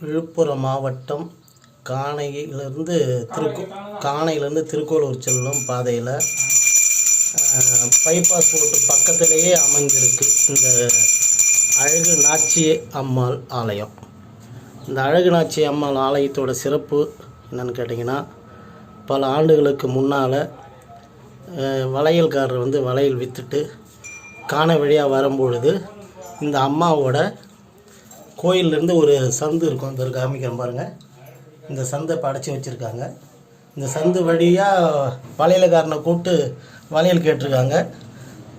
விழுப்புரம் மாவட்டம் காணையிலிருந்து திருக்கோ காணையிலேருந்து திருக்கோளூர் செல்லும் பாதையில் பைபாஸ் ரோட்டு பக்கத்திலேயே அமைஞ்சிருக்கு இந்த அழகு நாச்சி அம்மாள் ஆலயம். இந்த அழகு நாச்சி அம்மாள் ஆலயத்தோட சிறப்பு என்னன்னு கேட்டிங்கன்னா பல ஆண்டுகளுக்கு முன்னால் வளையல்காரர் வந்து வளையல் விற்றுட்டு காண வழியாக வரும்பொழுது இந்த அம்மாவோட கோயில்லேருந்து ஒரு சந்து இருக்கும். இந்த காமிக்கிறேன் பாருங்கள் இந்த சந்தை படைச்சி வச்சுருக்காங்க. இந்த சந்து வழியாக வளையலக்காரனை கூப்பிட்டு வளையல் கேட்டிருக்காங்க.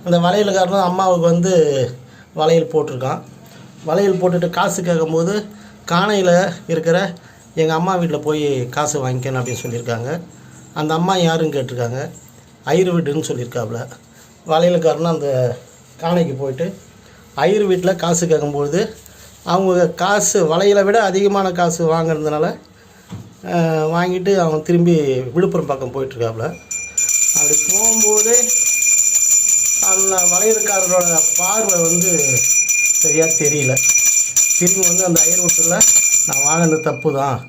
அந்த வளையல்காரனும் அம்மாவுக்கு வந்து வளையல் போட்டிருக்கான். வளையல் போட்டுட்டு காசு கேட்கும்போது காணையில் இருக்கிற எங்கள் அம்மா வீட்டில் போய் காசு வாங்கிக்கணும் அப்படின்னு சொல்லியிருக்காங்க. அந்த அம்மா யாருன்னு கேட்டிருக்காங்க. ஐயர் வீடுன்னு சொல்லியிருக்காப்புல. வளையல்காரனும் அந்த காணைக்கு போயிட்டு ஐயர் வீட்டில் காசு கேட்கும்பொழுது அவங்க காசு வலையில விட அதிகமான காசு வாங்கிறதுனால வாங்கிட்டு அவன் திரும்பி விழுப்புரம் பக்கம் போயிட்டுருக்காப்புல அப்படி போகும்போதே அந்த வளையல்காரரோட பார்வை வந்து சரியாக தெரியல. திரும்பி வந்து அந்த அயர்வூட்டில் நான் வாங்கினது தப்பு தான்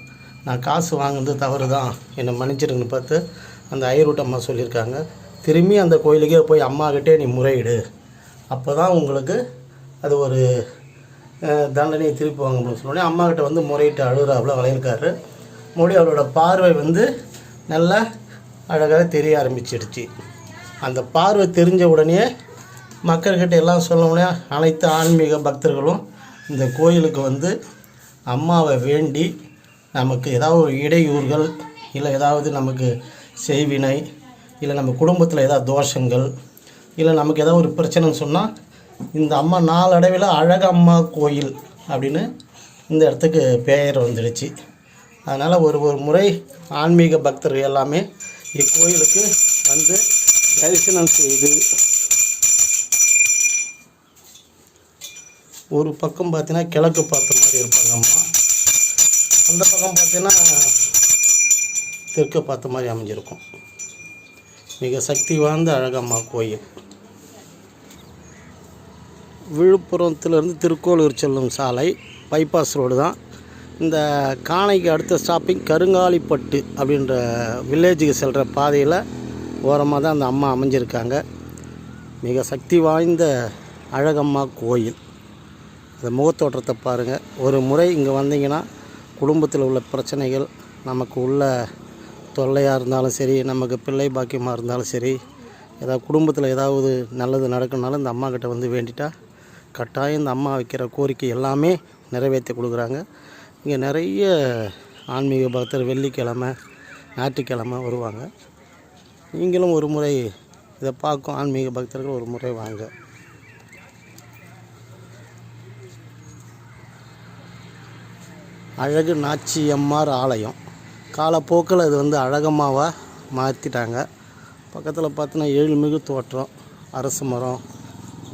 நான் காசு வாங்கினது தவறு தான் என்னை மன்னிச்சிருங்கன்னு பார்த்து அந்த அயர்வூட்டு அம்மா சொல்லியிருக்காங்க. திரும்பி அந்த கோயிலுக்கே போய் அம்மாக்கிட்டே நீ முறையிடு. அப்போ தான் உங்களுக்கு அது ஒரு தண்டனையை திருப்பி வாங்கணும்னு சொன்னோடனே அம்மாக்கிட்ட வந்து முறையிட்டு அழுகிறாப்புல வளையல்காரரு. மறுபடியும் அவரோட பார்வை வந்து நல்லா அழகாக தெரிய ஆரம்பிச்சிடுச்சு. அந்த பார்வை தெரிஞ்ச உடனே மக்கள்கிட்ட எல்லாம் சொல்ல அனைத்து ஆன்மீக பக்தர்களும் இந்த கோயிலுக்கு வந்து அம்மாவை வேண்டி நமக்கு ஏதாவது ஒரு இடையூறுகள் இல்லை ஏதாவது நமக்கு செய்வினை இல்லை நம்ம குடும்பத்தில் ஏதாவது தோஷங்கள் இல்லை நமக்கு ஏதாவது ஒரு பிரச்சனைன்னு சொன்னால் இந்த அம்மா நாளடைவில் அழகம்மா கோயில் அப்படின்னு இந்த இடத்துக்கு பெயர் வந்துடுச்சு. அதனால் ஒரு ஒரு முறை ஆன்மீக பக்தர்கள் எல்லாமே இக்கோயிலுக்கு வந்து தரிசனம் செய்து ஒரு பக்கம் பார்த்தீங்கன்னா கிழக்கு பார்த்த மாதிரி இருப்பாங்க அம்மா. அந்த பக்கம் பார்த்தீங்கன்னா தெற்கு பார்த்த மாதிரி அமைஞ்சிருக்கும். மிக சக்தி வாய்ந்த அழகம்மா கோயில். விழுப்புரத்துலேருந்து திருக்கோளூர் செல்லும் சாலை பைபாஸ் ரோடு தான். இந்த காணைக்கு அடுத்த ஸ்டாப்பிங் கருங்காலிப்பட்டு அப்படின்ற வில்லேஜுக்கு செல்கிற பாதையில் ஓரமாக தான் அந்த அம்மா அமைஞ்சிருக்காங்க. மிக சக்தி வாய்ந்த அழகம்மா கோயில். அந்த முகத்தோற்றத்தை பாருங்கள் ஒரு முறை இங்கே வந்தீங்கன்னா குடும்பத்தில் உள்ள பிரச்சனைகள் நமக்கு உள்ள தொல்லையாக இருந்தாலும் சரி நமக்கு பிள்ளை பாக்கியமாக இருந்தாலும் சரி ஏதாவது குடும்பத்தில் ஏதாவது நல்லது நடக்கணுனாலும் இந்த அம்மாக்கிட்ட வந்து வேண்டிட்டா கட்டாயம் இந்த அம்மா வைக்கிற கோரிக்கை எல்லாமே நிறைவேற்றி கொடுக்குறாங்க. இங்கே நிறைய ஆன்மீக பக்தர் வெள்ளிக்கிழமை ஞாயிற்றுக்கிழமை வருவாங்க. நீங்களும் ஒரு முறை இதை பார்க்கும் ஆன்மீக பக்தர்கள் ஒரு முறை வாங்க. அழகு நாச்சியம்மார் ஆலயம். காலப்போக்கில் இது வந்து அழகம்மாவாக மாற்றிட்டாங்க. பக்கத்தில் பார்த்தோன்னா ஏழுமிகு தோற்றம் அரசு மரம்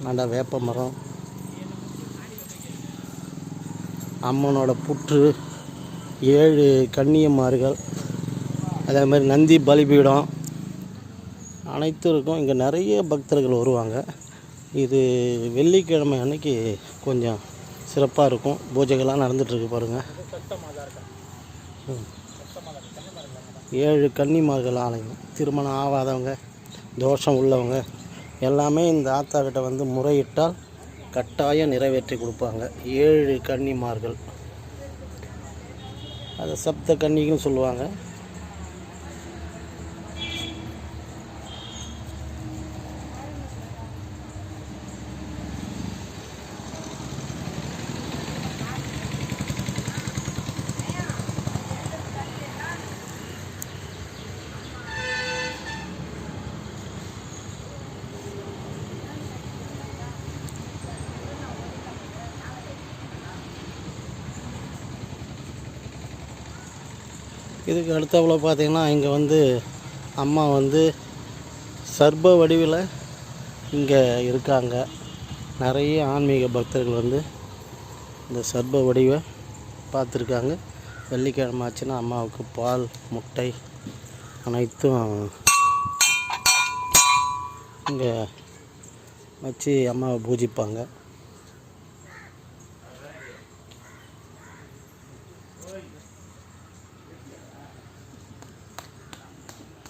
நல்ல வேப்ப மரம் அம்மனோட புற்று ஏழு கன்னியம்மார்கள் அதே மாதிரி நந்தி பலிபீடம் அனைத்தும் இருக்கும் இங்கே நிறைய பக்தர்கள் வருவாங்க. இது வெள்ளிக்கிழமை அன்னைக்கு கொஞ்சம் சிறப்பாக இருக்கும். பூஜைகள்லாம் நடந்துகிட்ருக்கு பாருங்கள் ஏழு கன்னிமார்கள் ஆலயம். திருமணம் ஆகாதவங்க தோஷம் உள்ளவங்க எல்லாமே இந்த ஆத்தாக்கிட்ட வந்து முறையிட்டால் கட்டாயம் நிறைவேற்றி கொடுப்பாங்க. ஏழு கன்னிமார்கள். அதை சப்த கன்னிகள்னு சொல்லுவாங்க. இதுக்கு அடுத்தவில் பார்த்திங்கன்னா இங்கே வந்து அம்மா வந்து சர்ப வடிவில் இங்கே இருக்காங்க. நிறைய ஆன்மீக பக்தர்கள் வந்து இந்த சர்ப வடிவை பார்த்துருக்காங்க. வெள்ளிக்கிழமை ஆச்சுன்னா அம்மாவுக்கு பால் முட்டை அனைத்தும் இங்கே வச்சு அம்மாவை பூஜிப்பாங்க.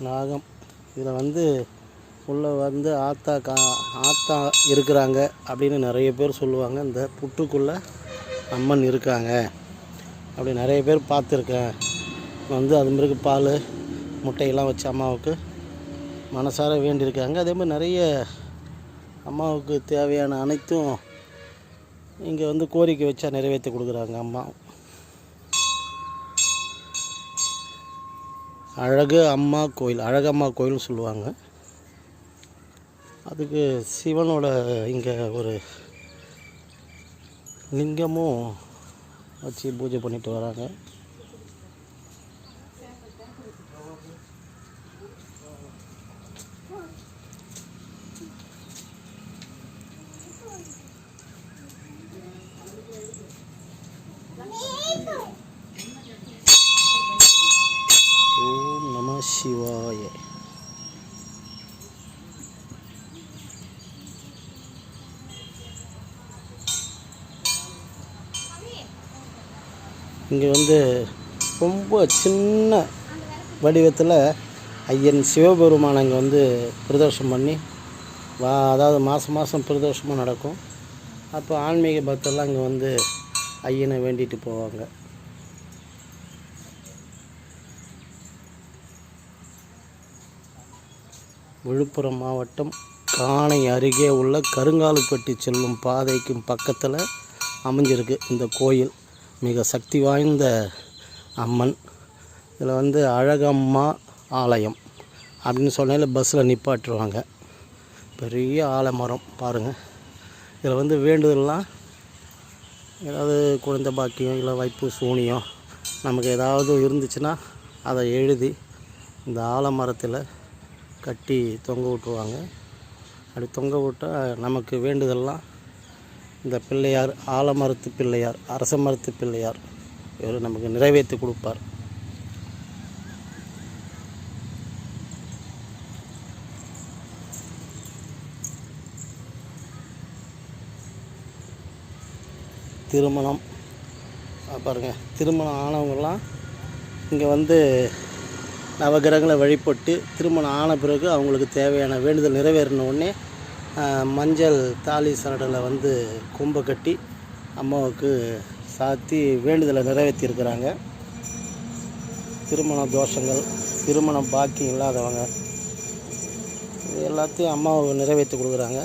நாகம். இதில் வந்து உள்ளே வந்து ஆத்தா கா ஆத்தா இருக்கிறாங்க அப்படின்னு நிறைய பேர் சொல்லுவாங்க. இந்த புற்றுக்குள்ளே அம்மன் இருக்காங்க. அப்படி நிறைய பேர் பார்த்துருக்கேன். வந்து அது மாதிரி பால் முட்டையெல்லாம் வச்சு அம்மாவுக்கு மனசார வேண்டியிருக்காங்க. அதே மாதிரி நிறைய அம்மாவுக்கு தேவையான அனைத்தும் இங்கே வந்து கோரிக்கை வச்சா நிறைவேற்றி கொடுக்குறாங்க அம்மா. அழகு அம்மா கோயில் அழகம்மா கோயில்னு சொல்லுவாங்க. அதுக்கு சிவனோட இங்கே ஒரு லிங்கமும் வச்சு பூஜை பண்ணிட்டு வராங்க. இங்கே வந்து ரொம்ப சின்ன வடிவத்தில் ஐயன் சிவபெருமான் அங்கே வந்து பிரதோஷம் பண்ணி வா அதாவது மாதம் மாதம் பிரதோஷமாக நடக்கும். அப்போ ஆன்மீக பக்தர்லாம் இங்கே வந்து ஐயனை வேண்டிட்டு போவாங்க. விழுப்புரம் மாவட்டம் காணை அருகே உள்ள கருங்காலுப்பட்டி செல்லும் பாதைக்கும் பக்கத்தில் அமைஞ்சிருக்கு இந்த கோயில். மிக சக்தி வாய்ந்த அம்மன். இதில் வந்து அழகம்மா ஆலயம் அப்படின்னு சொன்னால பஸ்ஸில் நிப்பாட்டுருவாங்க. பெரிய ஆலமரம் பாருங்கள் இதில் வந்து வேண்டுதல்லாம் ஏதாவது குழந்தை பாக்கியம் இல்லை வைப்பு சூனியம் நமக்கு ஏதாவது இருந்துச்சுன்னா அதை எழுதி இந்த ஆலமரத்தில் கட்டி தொங்க விட்டுருவாங்க. அப்படி தொங்க விட்டால் நமக்கு வேண்டுதல்லாம் இந்த பிள்ளையார் ஆலமரத்து பிள்ளையார் அரச மரத்து பிள்ளையார் இவர் நமக்கு நிறைவேற்றி கொடுப்பார். திருமணம் பாருங்கள் திருமணம் ஆனவங்கெல்லாம் இங்கே வந்து நவகிரகங்களை வழிபட்டு திருமணம் ஆன பிறகு அவங்களுக்கு தேவையான வேண்டுதல் நிறைவேறின உடனே மஞ்சள் தாலி சரடில் வந்து கும்பை கட்டி அம்மாவுக்கு சாத்தி வேண்டுதலை நிறைவேற்றியிருக்கிறாங்க. திருமண தோஷங்கள் திருமணம் பாக்கி இல்லாதவங்க இது எல்லாத்தையும் அம்மாவுக்கு நிறைவேற்றி கொடுக்குறாங்க.